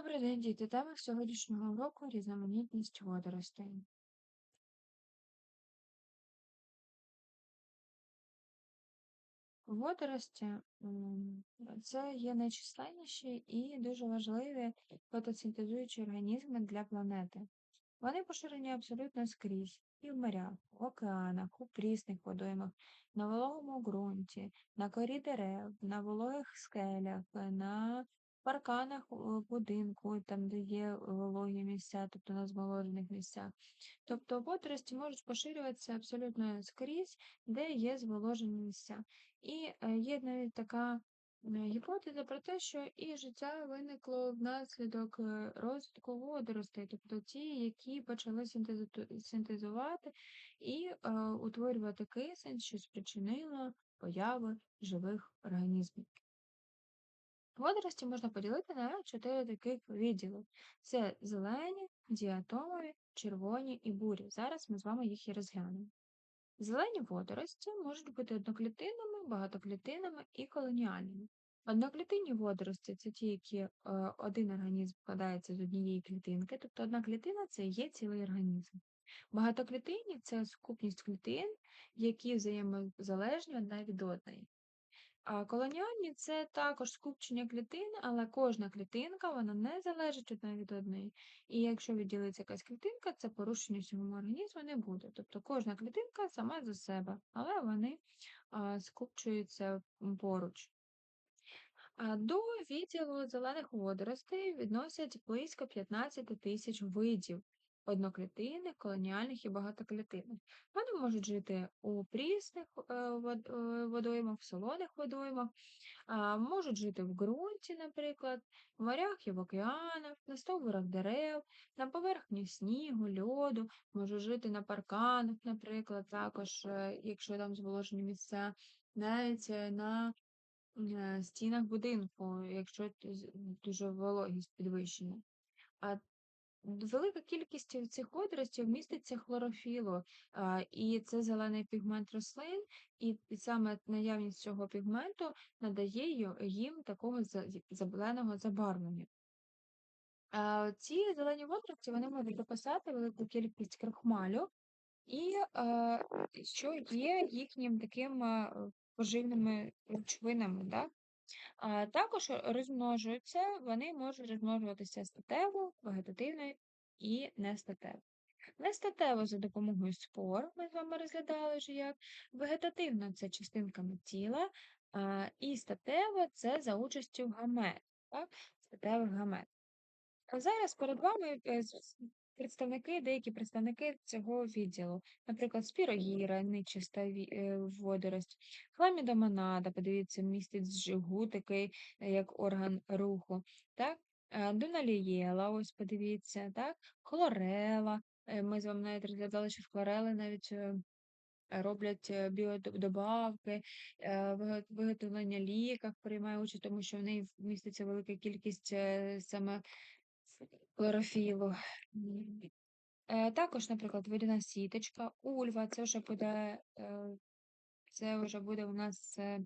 Добрий день, діти. Тема сьогоднішнього уроку різноманітність водоростей. Водорості це є найчисленніші і дуже важливі фотосинтезуючі організми для планети. Вони поширені абсолютно скрізь і в морях, в океанах, у прісних водоймах, на вологому ґрунті, на корі дерев, на вологих скелях, на парканах е, будинку, там, де є вологі місця, тобто на зволожених місцях. Тобто водорості можуть поширюватися абсолютно скрізь, де є зволожені місця. І е, є навіть така гіпотеза про те, що і життя виникло внаслідок е, розвитку водоростей, тобто ті, які почали синтезувати і е, утворювати кисень, що спричинило появи живих організмів. Водорості можна поділити на чотири таких відділи: це зелені, діатомові, червоні і бурі. Зараз ми з вами їх і розглянемо. Зелені водорості можуть бути одноклітинними, багатоклітинними і колоніальними. Одноклітинні водорості це ті, які е, один організм складається з однієї клітинки, тобто одна клітина це є цілий організм. Багатоклітинні це сукупність клітин, які взаємозалежні одна від одної. Колоніальні це також скупчення клітин, але кожна клітинка вона не залежить одна від одної. І якщо відділиться якась клітинка, це порушення всього організму не буде. Тобто кожна клітинка сама за себе, але вони скупчуються поруч. А до відділу зелених водоростей відносять близько 15 тисяч видів одноклітинних, колоніальних і багатоклітинних. Вони можуть жити у прісних е, е, водоймах, в солоних водоймах, можуть жити в ґрунті, наприклад, в морях і в океанах, на стовбурах дерев, на поверхні снігу, льоду, можуть жити на парканах, наприклад, також, е, якщо там зволожені місця, навіть на стінах будинку, якщо дуже вологість підвищена. А Велика кількість цих водоростей міститься хлорофілу, і це зелений пігмент рослин, і саме наявність цього пігменту надає їм такого зеленого забарвлення. Ці зелені водорості вони можуть дописати велику кількість крахмалю, і що є їхнім таким поживними речовинами. Да? А також розмножуються, вони можуть розмножуватися статево, вегетативно і нестатево. Нестатево за допомогою спор, ми з вами розглядали вже як, вегетативно це частинками тіла, і статево це за участю гамет, так? статевих гамет. А зараз перед вами е, представники, деякі представники цього відділу, наприклад, спірогіра, нечиста е, водорость, хламідомонада, подивіться, містить такий е, як орган руху, так? Е, доналієла, ось подивіться, так? хлорела. Ми з вами навіть розглядали, що в хлорели навіть роблять біодобавки, виготовлення ліках приймає участь, тому що в неї міститься велика кількість саме хлорофілу. Е, також, наприклад, водяна сіточка, ульва, це вже буде, е, це вже буде у нас е,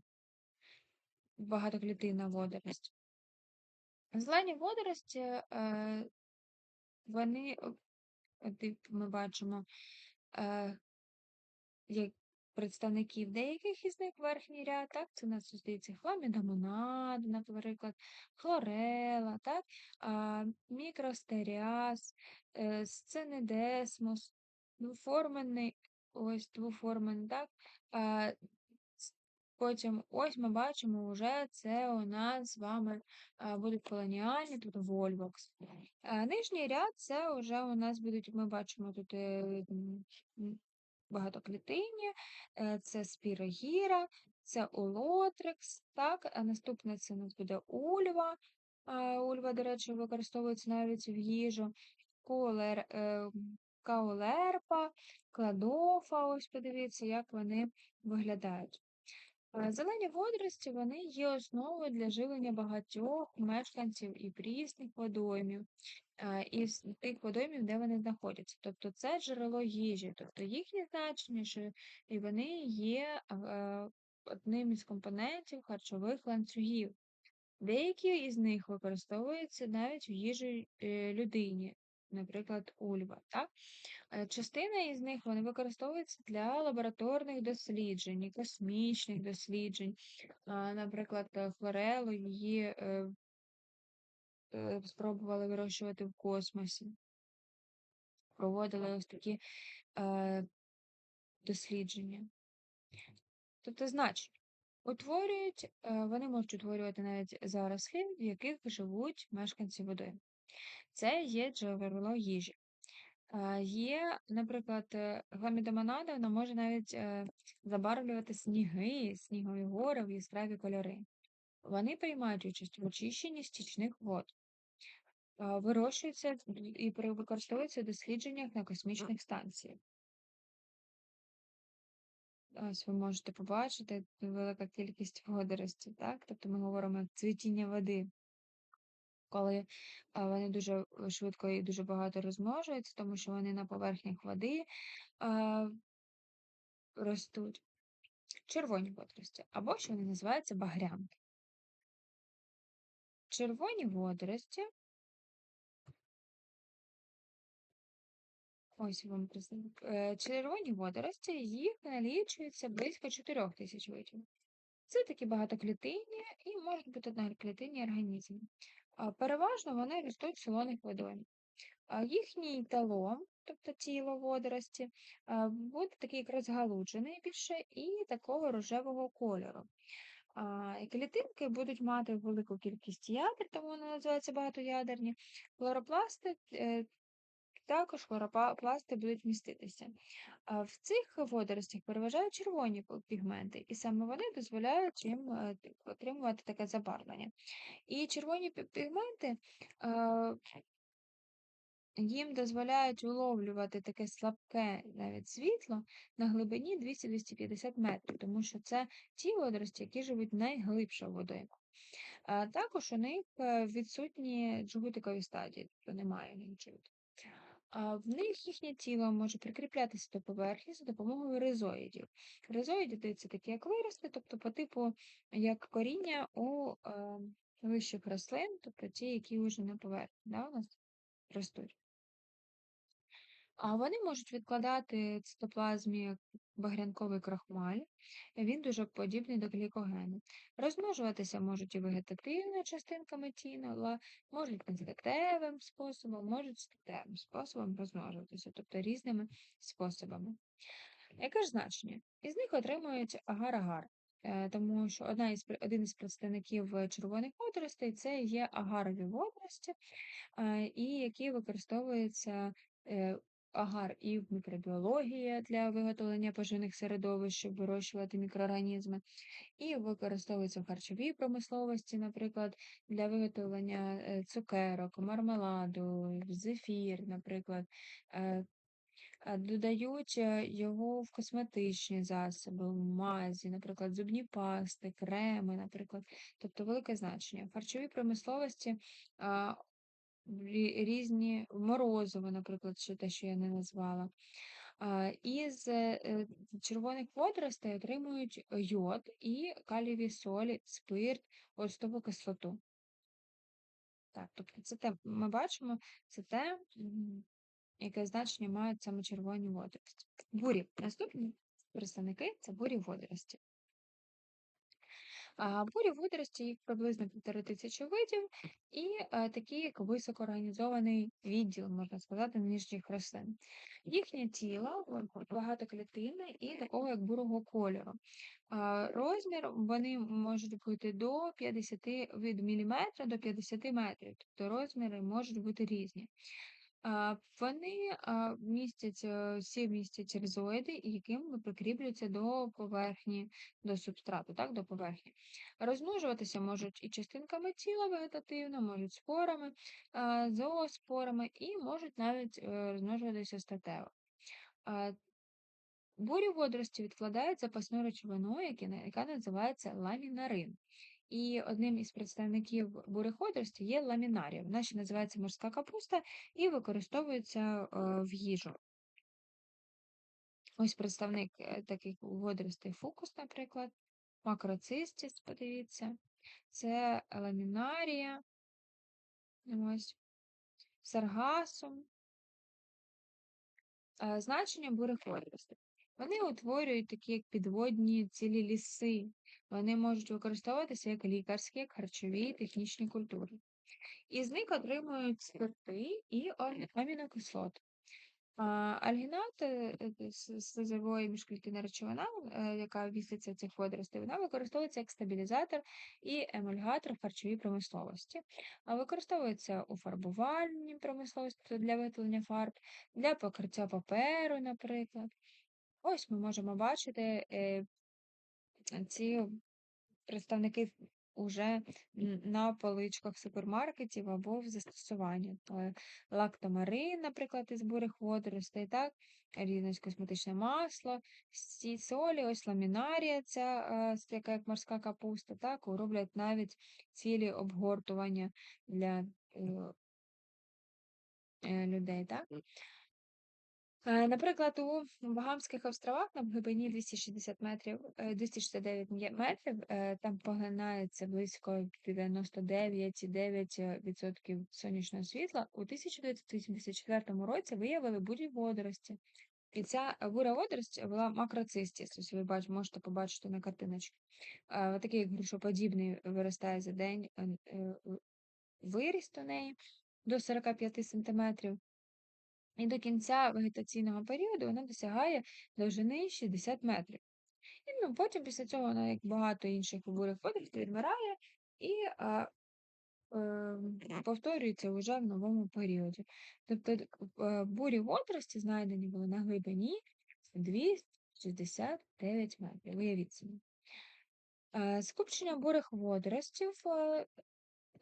багатоклітинна водорость. Зелені водорості, вони, ми бачимо, як представників деяких із них верхній ряд, так, це у нас здається хламідомонада, наприклад, хлорела, так, а, мікростеріаз, е, сценедесмос, двоформений, ось двоформений, так, а, Потім ось ми бачимо, вже це у нас з вами будуть колоніальні, тут вольвокс. Нижній ряд це вже у нас будуть, ми бачимо тут е, багатоклітинні, е, це спірогіра, це олотрекс, так, наступне це у нас буде ульва. Ульва, до речі, використовується навіть в їжу, Колер, е, каолерпа, кладофа, ось подивіться, як вони виглядають. Зелені водорості вони є основою для живлення багатьох мешканців і прісних водоймів, і тих водоймів, де вони знаходяться. Тобто це джерело їжі, тобто їхнє значення, що і вони є одним із компонентів харчових ланцюгів. Деякі із них використовуються навіть в їжі е, людині, наприклад, ульва. Так? Е, Частина із них вони використовуються для лабораторних досліджень, космічних досліджень. Наприклад, хлорелу її е, е, спробували вирощувати в космосі. Проводили ось такі е, дослідження. Тобто, значить, утворюють, е, вони можуть утворювати навіть зарослі, в яких живуть мешканці води. Це є джерело їжі. Е, Є, наприклад, е, гламідомонада, вона може навіть е, забарвлювати сніги, снігові гори в яскраві кольори. Вони приймають участь в очищенні стічних вод, вирощуються і використовуються в дослідженнях на космічних станціях. Ось ви можете побачити велика кількість водоростей, так? Тобто ми говоримо як цвітіння води, коли вони дуже швидко і дуже багато розмножуються, тому що вони на поверхнях води а, ростуть. Червоні водорості, або що вони називаються багрянки. Червоні водорості, ось вам представник. Е, Червоні водорості, їх налічується близько 4 тисяч видів. Це такі багатоклітинні і можуть бути одноклітинні організми. Переважно вони ростуть в солоних водоймах. Їхній талон, тобто тіло водорості, буде такий як розгалуджений більше і такого рожевого кольору. Клітинки будуть мати велику кількість ядер, тому вони називаються багатоядерні. Хлоропласти е, також хлоропласти будуть міститися. В цих водоростях переважають червоні пігменти, і саме вони дозволяють їм е, отримувати таке забарвлення. І червоні пігменти е, їм дозволяють виловлювати таке слабке навіть світло на глибині 200-250 метрів, тому що це ті водорості, які живуть найглибше в водоймах. А також у них е, відсутні джгутикові стадії, тобто немає нічого. В них їхнє тіло може прикріплятися до поверхні за допомогою ризоїдів. Ризоїди це такі як вирости, тобто по типу як коріння у е, вищих рослин, тобто ті, які вже на поверхні да, у нас ростуть. А вони можуть відкладати цитоплазмі багрянковий крахмаль, він дуже подібний до глікогену. Розмножуватися можуть і вегетативними частинками тіла, можуть нестатевим способом, можуть статевим способом розмножуватися, тобто різними способами. Яке ж значення? Із них отримують агар-агар, е, тому що одна із, один із представників червоних водоростей це є агарові водорості, е, і які використовуються е, агар і в мікробіології для виготовлення поживних середовищ, щоб вирощувати мікроорганізми, і використовуються в харчовій промисловості, наприклад, для виготовлення е, цукерок, мармеладу, зефір, наприклад. Е, Додають е, його в косметичні засоби, в мазі, наприклад, зубні пасти, креми, наприклад, тобто велике значення. В харчовій промисловості різні морозиво, наприклад, що те, що я не назвала. А, Із е, е, червоних водоростей отримують йод і калієві солі, спирт, оцтову кислоту. Так, тобто це те, ми бачимо, це те, яке значення мають саме червоні водорості. Бурі. Наступні представники це бурі водорості. Бурі водорості їх приблизно півтори тисячі видів, і такі як високоорганізований відділ, можна сказати, нижніх рослин. Їхнє тіло багатоклітинне і такого як бурого кольору. Розмір вони можуть бути до 50 від міліметра до 50 метрів, тобто розміри можуть бути різні. Вони містять, е, всі містять ризоїди, якими прикріплюються до поверхні, до субстрату, так, до поверхні. Розмножуватися можуть і частинками тіла вегетативно, можуть спорами, а, зооспорами і можуть навіть е, розмножуватися статево. А, Бурі водорості відкладають запасну речовину, яка називається ламінарин. І одним із представників бурих є ламінарія. Вона ще називається морська капуста і використовується е, в їжу. Ось представник е, таких водоростей фукус, наприклад, макроцистіс, подивіться. це ламінарія, ось, саргасум. Е, Значення бурих водоростей. Вони утворюють такі як підводні цілі ліси. Вони можуть використовуватися як лікарські, харчові, технічні культури. Із них отримують спирти і ам- амінокислоти. Альгінат е, е, слизової міжклітинна речовина, е, яка міститься в цих водоростей, вона використовується як стабілізатор і емульгатор в харчовій промисловості. Використовується у фарбувальній промисловості для виготовлення фарб, для покриття паперу, наприклад. Ось ми можемо бачити ці представники уже на поличках супермаркетів або в застосуванні. Лактомарин, наприклад, із бурих водоростей, так, різне косметичне масло, сі солі, ось ламінарія, ця е, така як морська капуста, так, роблять навіть цілі обгортування для е, е, людей. Так? Е, Наприклад, у Багамських островах на глибині 260 метрів, е, 269 метрів, там поглинається близько 99,9% сонячного світла. У 1984 році виявили бурі водорості. І ця буря водорость була макроцистіс. Ось ви бач, можете побачити на картиночці. Е, Такий грушоподібний виростає за день е, виріст у неї до 45 сантиметрів. І до кінця вегетаційного періоду вона досягає довжини 60 метрів. І ну, потім після цього вона, як багато інших бурих водоростей, відмирає і а, е, повторюється вже в новому періоді. Тобто е, бурі водорості знайдені були на глибині 269 метрів. Уявіть собі. Е, Скупчення бурих водоростів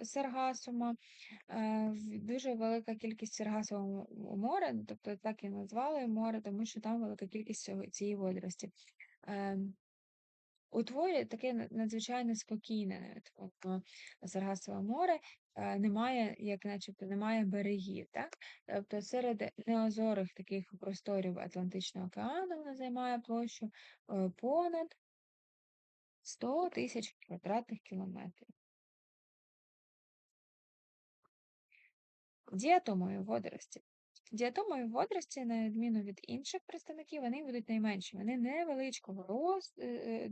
саргасума, в- дуже велика кількість саргасового м- моря, ну, тобто так і назвали море, тому що там велика кількість цієї водорості. Е, Утворює таке надзвичайно спокійне, тобто Саргасове море е, немає, як начебто, немає берегів. Так? Тобто серед неозорих таких просторів Атлантичного океану вона займає площу е, понад 100 тисяч квадратних кілометрів. Діатомові водорості. Діатомові водорості, на відміну від інших представників, вони будуть найменші. Вони невеличкого роз... е,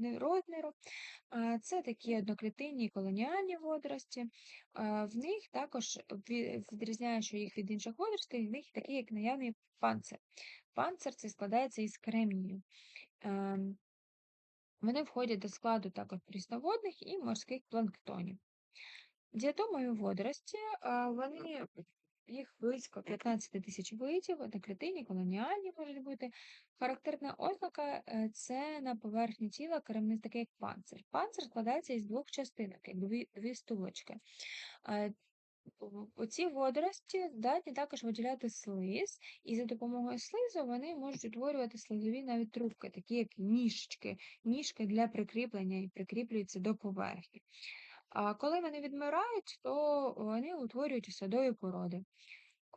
е, розміру. Це такі одноклітинні колоніальні водорості. В них також відрізняючи їх від інших водоростей, в них такий як наявний панцир. Панцир це складається із кремнію. Ем, Вони входять до складу також прісноводних і морських планктонів. Діатомові водорості, вони їх близько 15 тисяч видів, одноклітинні, колоніальні можуть бути. Характерна ознака е, це на поверхні тіла керівник такий як панцир. Панцир складається із двох частинок, як дві, дві стулочки. Е, Оці водорості здатні також виділяти слиз, і за допомогою слизу вони можуть утворювати слизові навіть трубки, такі як ніжки, ніжки для прикріплення і прикріплюються до поверхні. А коли вони відмирають, то вони утворюють осадові породи.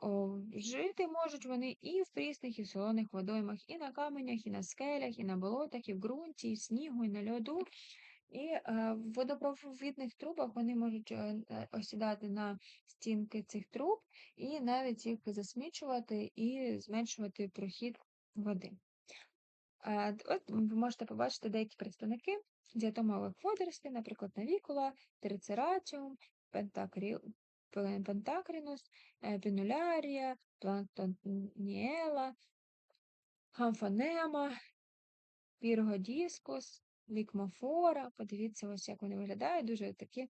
О, жити можуть вони і в прісних, і в солоних водоймах, і на каменях, і на скелях, і на болотах, і в ґрунті, і в снігу, і на льоду. І е, в водопровідних трубах вони можуть е, е, осідати на стінки цих труб і навіть їх засмічувати і зменшувати прохід води. Е, От ви можете побачити деякі представники діатомових водоростей, наприклад, навікула, трицератіум, пентакрі... пе- пентакрінус, е, пінулярія, планктоніела, хамфонема, піргодіскус, лікмофора. Подивіться, ось як вони виглядають, дуже такі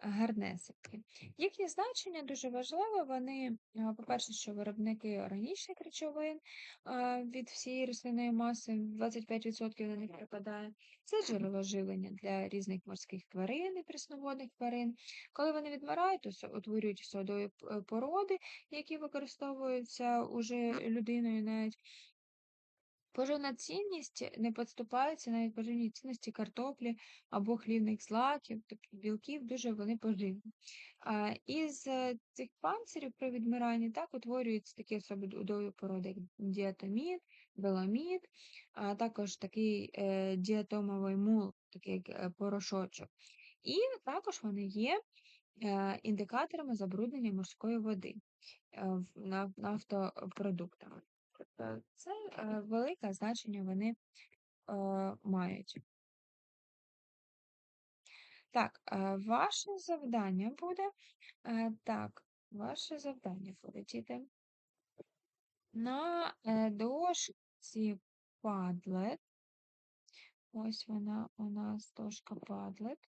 гарнесики. Їхнє значення дуже важливе. Вони, по-перше, що виробники органічних речовин від всієї рослинної маси 25% на них припадає. Це джерело живлення для різних морських тварин і прісноводних тварин. Коли вони відмирають, то утворюють содові породи, які використовуються уже людиною навіть. Поживна цінність не підступається навіть поживній цінності картоплі або хлібних злаків, тобто білків дуже вони поживні. Із цих панцирів при відмиранні так утворюються такі особливі породи, як діатомід, беломід, а також такий е, діатомовий мул, такий як е, порошочок. І також вони є індикаторами забруднення морської води нафтопродуктами. Тобто це е, велике значення вони е, мають. Так, е, ваше завдання буде е, так, ваше завдання буде, діти, на е, дошці Padlet. Ось вона у нас дошка Padlet.